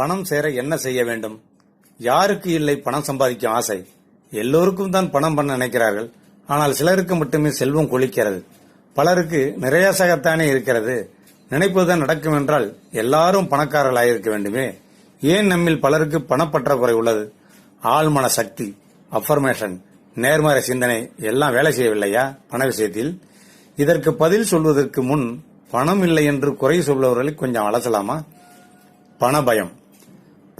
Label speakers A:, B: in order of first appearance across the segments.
A: பணம் சேர என்ன செய்ய வேண்டும்? யாருக்கு இல்லை பணம் சம்பாதிக்கும் ஆசை? எல்லோருக்கும் தான் பணம் பண்ண நினைக்கிறார்கள். ஆனால் சிலருக்கு மட்டுமே செல்வம் கொளிக்கிறது. பலருக்கு நிறையாசகத்தானே இருக்கிறது. நினைப்பதுதான் நடக்கும் என்றால் எல்லாரும் பணக்காரர்களாயிருக்க வேண்டுமே. ஏன் நம்மில் பலருக்கு பணப்பற்றாக்குறை உள்ளது? ஆழ்மன சக்தி அஃபர்மேஷன் நேர்மறை சிந்தனை எல்லாம் வேலை செய்யவில்லையா பண விஷயத்தில்? இதற்கு பதில் சொல்வதற்கு முன் பணம் இல்லை என்று குறை சொல்பவர்களை கொஞ்சம் அலசலாமா? பண பயம்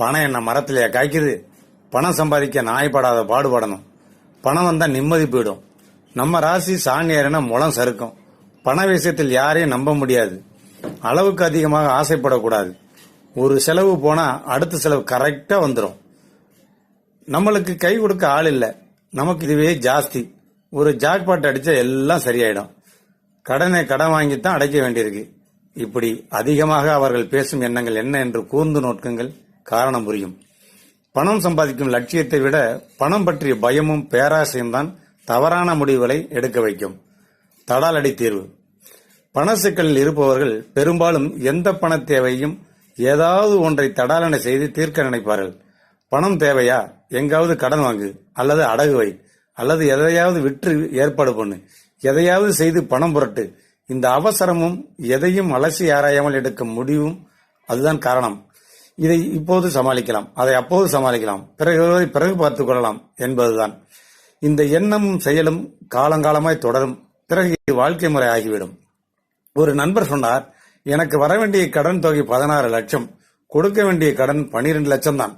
A: பணம் என்ன மரத்திலேயே காய்க்குது? பணம் சம்பாதிக்க நாய்ப்படாத பாடுபடணும். பணம் வந்தா நிம்மதி போயிடும். நம்ம ராசி சாணியாரினா முளம் சறுக்கும். பண விஷயத்தில் யாரையும் நம்ப முடியாது. அளவுக்கு அதிகமாக ஆசைப்படக்கூடாது. ஒரு செலவு போனா அடுத்த செலவு கரெக்டா வந்துடும் நம்மளுக்கு கை கொடுக்க ஆள் இல்லை. நமக்கு இதுவே ஜாஸ்தி. ஒரு ஜாக்பாட் அடிச்சா எல்லாம் சரியாயிடும். கடனை கடன் வாங்கித்தான் அடைக்க வேண்டியிருக்கு. இப்படி அதிகமாக அவர்கள் பேசும் எண்ணங்கள் என்ன என்று கூர்ந்து நோக்குங்கள். காரணம் புரியும். பணம் சம்பாதிக்கும் லட்சியத்தை விட பணம் பற்றிய பயமும் பேராசையும் தான் தவறான முடிவுகளை எடுக்க வைக்கும். தடாலடி தீர்வு. பண சிக்கலில் இருப்பவர்கள் பெரும்பாலும் எந்த பண தேவையும் ஏதாவது ஒன்றை தடாலனை செய்து தீர்க்க நினைப்பார்கள். பணம் தேவையா? எங்காவது கடன் வாங்கு அல்லது அடகு வை அல்லது எதையாவது விற்று ஏற்பாடு பண்ணு. எதையாவது செய்து பணம் புரட்டு. இந்த அவசரமும் எதையும் அலசி ஆராயாமல் எடுக்கும் முடிவும் அதுதான் காரணம். இதை இப்போது சமாளிக்கலாம் அதை அப்போது சமாளிக்கலாம் பிறகு பிறகு பார்த்துக் கொள்ளலாம் என்பதுதான். இந்த எண்ணமும் செயலும் காலங்காலமாய் தொடரும் பிறகு இது வாழ்க்கை முறை ஆகிவிடும். ஒரு நண்பர் சொன்னார் எனக்கு வர வேண்டிய கடன் தொகை பதினாறு லட்சம் கொடுக்க வேண்டிய கடன் பனிரெண்டு லட்சம் தான்.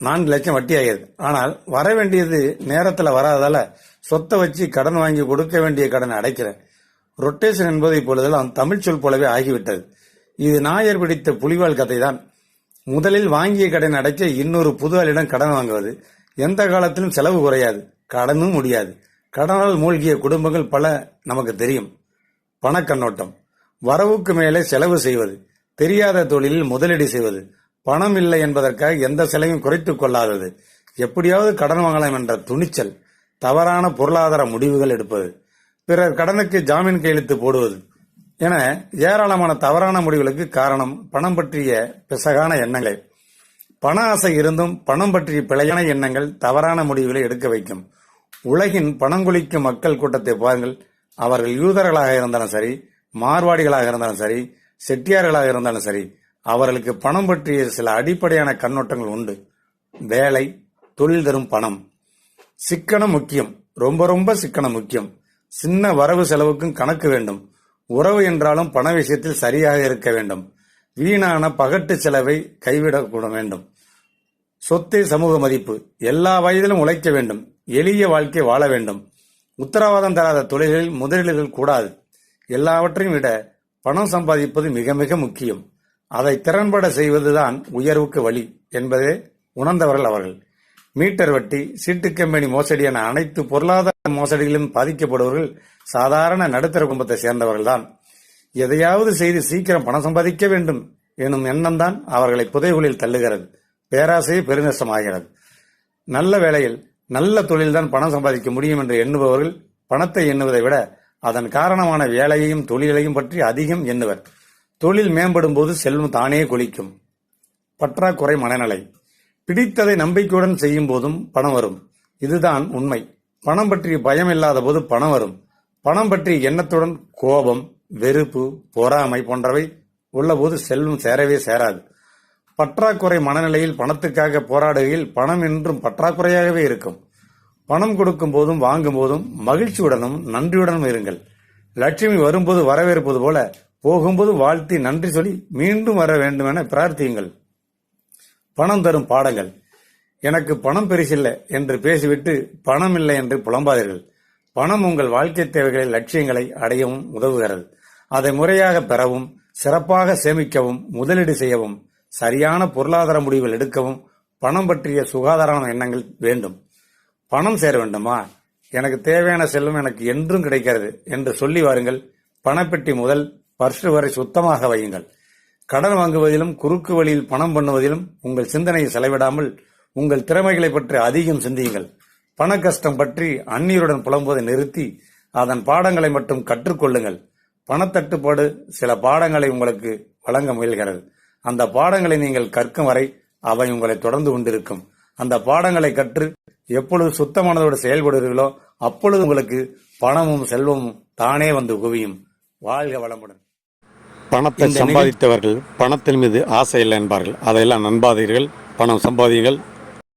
A: நான்கு லட்சம் வட்டி ஆகியது ஆனால் வர வேண்டியது நேரத்தில் வராதால சொத்தை வச்சு கடன் வாங்கி கொடுக்க வேண்டிய கடனை அடைக்கிறேன். ரொட்டேஷன் என்பது இப்பொழுதெல்லாம் தமிழ் சொல் போலவே ஆகிவிட்டது. இது நாயர் பிடித்த புலிவால் கதை தான் முதலில் வாங்கிய கடன் அடைக்க இன்னொரு புது ஆளிடம் கடன் வாங்குவது எந்த காலத்திலும் செலவு குறையாது கடனும் முடியாது. கடனால் மூழ்கிய குடும்பங்கள் பல நமக்கு தெரியும். பணக்கண்ணோட்டம். வரவுக்கு மேலே செலவு செய்வது. தெரியாத தொழிலில் முதலீடு செய்வது. பணம் இல்லை என்பதற்காக எந்த செலவையும் குறைத்துக் கொள்ளாதது. எப்படியாவது கடன் வாங்கலாம் என்ற துணிச்சல். தவறான பொருளாதார முடிவுகள் எடுப்பது. பிறர் கடனுக்கு ஜாமீன் கையெழுத்து போடுவது. என ஏராளமான தவறான முடிவுகளுக்கு காரணம் பணம் பற்றிய பிசகான எண்ணங்கள். பண ஆசை இருந்தும் பணம் பற்றிய பிழையான எண்ணங்கள் தவறான முடிவுகளை எடுக்க வைக்கும். உலகின் பணங்குளிக்கும் மக்கள் கூட்டத்தை பாருங்கள். அவர்கள் யூதர்களாக இருந்தாலும் சரி மார்வாடிகளாக இருந்தாலும் சரி செட்டியார்களாக இருந்தாலும் சரி அவர்களுக்கு பணம் பற்றிய சில அடிப்படையான கண்ணோட்டங்கள் உண்டு. வேலை தொழில் தரும் பணம். சிக்கனம் முக்கியம். ரொம்ப ரொம்ப சிக்கனம் முக்கியம். சின்ன வரவு செலவுக்கும் கணக்கு வேண்டும். உறவு என்றாலும் பண விஷயத்தில் சரியாக இருக்க வேண்டும். வீணான பகட்டு செலவை கைவிடக்கூட வேண்டும். சொத்து சமூக மதிப்பு. எல்லா வயதிலும் உழைக்க வேண்டும். எளிய வாழ்க்கை வாழ வேண்டும். உத்தரவாதம் தராத தொழில்களில் முதலீடுகள் கூடாது. எல்லாவற்றையும் விட பணம் சம்பாதிப்பது மிக மிக முக்கியம். அதை திறன்பட செய்வதுதான் உயர்வுக்கு வழி என்பதே உணர்ந்தவர்கள் அவர்கள். மீட்டர் வட்டி சீட்டு கம்பெனி மோசடி என அனைத்து பொருளாதார மோசடிகளிலும் பாதிக்கப்படுபவர்கள் சாதாரண நடுத்தர குடும்பத்தை சேர்ந்தவர்கள்தான். எதையாவது செய்து சீக்கிரம் பணம் சம்பாதிக்க வேண்டும் எனும் எண்ணம் தான் அவர்களை புதைகுலில் தள்ளுகிறது. பேராசையே பெருநஷ்டமாகிறது. நல்ல வேளையில் நல்ல தொழில்தான் பணம் சம்பாதிக்க முடியும் என்று எண்ணுபவர்கள் பணத்தை எண்ணுவதை விட அதன் காரணமான வேலையையும் தொழிலையும் பற்றி அதிகம் எண்ணுவர். தொழில் மேம்படும் போது செல்வம் தானே குளிக்கும். பற்றாக்குறை மனநிலை. பிடித்ததை நம்பிக்கையுடன் செய்யும் போதும் பணம் வரும். இதுதான் உண்மை. பணம் பற்றிய பயம் இல்லாத போது பணம் வரும். பணம் பற்றிய எண்ணத்துடன் கோபம் வெறுப்பு பொறாமை போன்றவை உள்ளபோது செல்வம் சேரவே சேராது. பற்றாக்குறை மனநிலையில் பணத்துக்காக போராடுகையில் பணம் என்றும் பற்றாக்குறையாகவே இருக்கும். பணம் கொடுக்கும் போதும் வாங்கும் போதும் மகிழ்ச்சியுடனும் நன்றியுடனும் இருங்கள். லட்சுமி வரும்போது வரவேற்பது போல போகும்போது வாழ்த்தி நன்றி சொல்லி மீண்டும் வர வேண்டும் என பிரார்த்தியுங்கள். பணம் தரும் பாடங்கள். எனக்கு பணம் பெருசில்லை என்று பேசிவிட்டு பணம் இல்லை என்று புலம்பாதீர்கள். பணம் உங்கள் வாழ்க்கை தேவைகளை லட்சியங்களை அடையவும் உதவுகிறது. அதை முறையாக பெறவும் சிறப்பாக சேமிக்கவும் முதலீடு செய்யவும் சரியான பொருளாதார முடிவுகள் எடுக்கவும் பணம் பற்றிய சுகாதாரமான எண்ணங்கள் வேண்டும். பணம் சேர வேண்டுமா? எனக்கு தேவையான செல்வம் எனக்கு என்றும் கிடைக்கிறது என்று சொல்லி வாருங்கள். பணப்பெட்டி முதல் பர்ஸ் வரை சுத்தமாக வையுங்கள். கடன் வாங்குவதிலும் குறுக்கு வழியில் பணம் பண்ணுவதிலும் உங்கள் சிந்தனையை செலவிடாமல் உங்கள் திறமைகளை பற்றி அதிகம் சிந்தியுங்கள். பண கஷ்டம் பற்றி அந்நியருடன் புலம்புவதை நிறுத்தி அதன் பாடங்களை மட்டும் கற்றுக்கொள்ளுங்கள். பணத்தட்டுப்பாடு சில பாடங்களை உங்களுக்கு வழங்க முயல்கிறது. அந்த பாடங்களை நீங்கள் கற்கும் வரை அவை உங்களை தொடர்ந்து கொண்டிருக்கும். அந்த பாடங்களை கற்று எப்பொழுது சுத்தமானதோடு செயல்படுகிறீர்களோ அப்பொழுது உங்களுக்கு பணமும் செல்வமும் தானே வந்து குவியும். வாழ்க வளமுடன். பணத்தை சம்பாதித்தவர்கள் பணத்தின் மீது ஆசை இல்லை என்பார்கள். அதையெல்லாம் நம்பாதீர்கள். பணம் சம்பாதியுங்கள்.